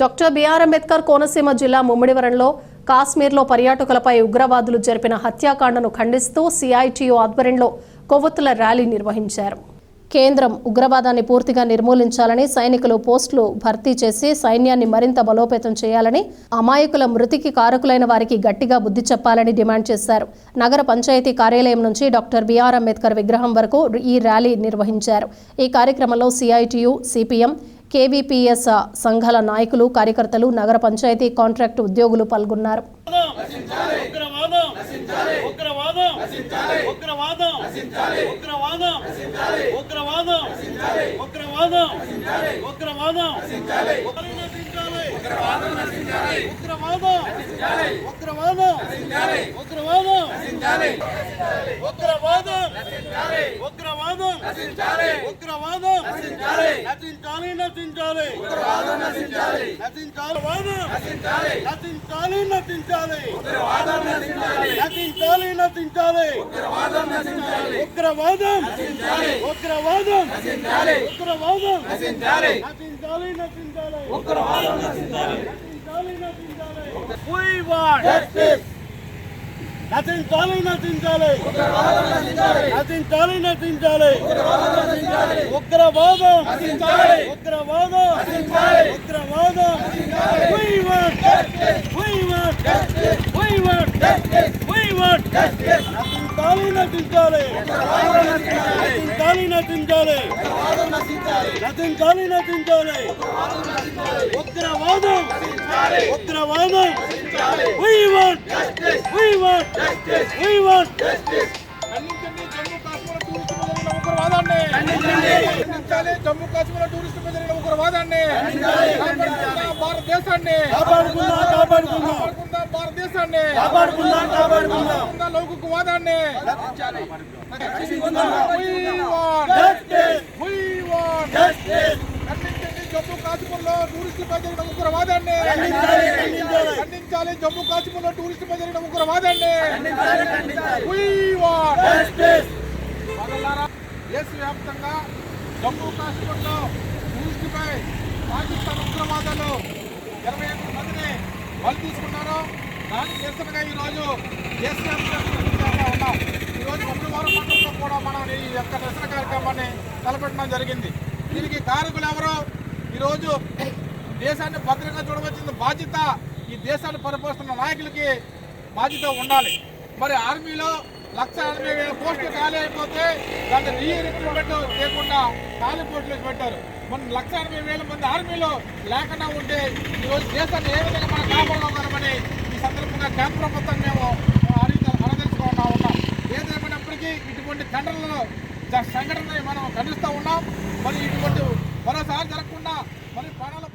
Doctor BR Ambedkar Konaseema జిల్లా ముమ్మిడివరంలో కాశ్మీర్లో పర్యాటకులపై ఉగ్రవాదులు జరిపిన హత్యాకాండను ఖండిస్తూ సిఐటియు ఆధ్వర్యంలో కొవ్వొత్తుల ర్యాలీ నిర్వహించారు. కేంద్రం ఉగ్రవాదాన్ని పూర్తిగా నిర్మూలించాలని సైనికులు పోస్టులు భర్తీ చేసి సైన్యాన్ని మరింత బలోపేతం చేయాలని అమాయకుల మృతికి కారకులైన వారికి గట్టిగా బుద్ధి చెప్పాలని డిమాండ్ చేశారు. నగర పంచాయతీ కార్యాలయం నుంచి డాక్టర్ బిఆర్ అంబేద్కర్ విగ్రహం వరకు ఈ ర్యాలీ నిర్వహించారు. ఈ కార్యక్రమంలో సిఐటియు సిపిఎం కేవీపీఎస్ సంఘాల నాయకులు కార్యకర్తలు నగర పంచాయతీ కాంట్రాక్ట్ ఉద్యోగులు పాల్గొన్నారు ఉగ్రవాదం ఉగ్రవాదం. ఉగ్రవాదం. ఉగ్రవాదం. నశించాలి. నశించాలి ఉగ్రవాదం నశించాలి. నశించాలి వాదం నశించాలి నశించాలి. ఉగ్రవాదం నశించాలి. నశించాలి నశించాలి. ఉగ్రవాదం నశించాలి. ఉగ్రవాదం. నశించాలి. ఉగ్రవాదం. నశించాలి. ఉగ్రవాదం. నశించాలి. నశించాలి నశించాలి. ఉగ్రవాదం నశించాలి. నశించాలి నశించాలి. We want justice. నటించాలి నటించాలి నటించాలి నటించాలి ఉగ్రవాదం ఉగ్రవాదం ఉగ్రవాదం We want justice. We want justice. We want justice. We want justice. నటించాలి నటించాలి నటించాలి నటించాలి నటించాలి నటించాలి ఉగ్రవాదం ఉగ్రవాదం We want we want justice we want justice ఖండించండి జమ్మూ కాశ్మీర్ టూరిస్ట్ మీద జరిగిన ఉగ్రవాదాన్ని భారతదేశాన్ని భారతదేశాన్ని కాపాడుకుందాం కాపాడుకుందాం రక్షించాలి జమ్మూ కాశ్మీర్లో టూరిస్టులపై జరిగిన ఉగ్రవాదాన్ని ఖండించాలి, జమ్మూ కాశ్మీర్లో జరిగిన ఉగ్రవాదాన్ని We want Justice. ప్రజలారా, దేశవ్యాప్తంగా జమ్మూ కాశ్మీర్లో టూరిస్టుపై పాకిస్తాన్ ఉగ్రవాదాలు ఇరవై ఎనిమిది మందిని బలి తీసుకున్నారు. దానికి నిరసనగా ఈరోజు దేశవ్యాప్తంగా ఉన్నాం. ఈరోజు మంగళవారం మండలంలో కూడా మనం ఈ యొక్క నిరసన కార్యక్రమాన్ని తలపెట్టడం జరిగింది. దీనికి కారకులు ఎవరు? ఈరోజు దేశాన్ని భద్రంగా చూడవలసిన బాధ్యత ఈ దేశాన్ని పరిపోస్తున్న నాయకులకి బాధ్యత ఉండాలి. మరి ఆర్మీలో లక్ష ఎనభై వేల పోస్టులు ఖాళీ అయిపోతే దాన్ని రీ రిక్రూట్మెంట్ లేకుండా ఖాళీ పోస్టులు పెట్టారు. మన లక్ష ఎనభై వేల మంది ఆర్మీలో లేకుండా ఉంటే ఈరోజు దేశాన్ని ఏ విధంగా మనం కాపాడుకోగలమని ఈ సందర్భంగా కేంద్ర ప్రభుత్వం మేము అనదలుచుకున్నా ఉన్నాం. ఏదేమైనప్పటికీ ఇటువంటి ఖండనలో సంఘటనని మనం ఖండిస్తూ ఉన్నాం. మరి ఇటువంటి మరోసారి జరగకుండా మరి ప్రాణాల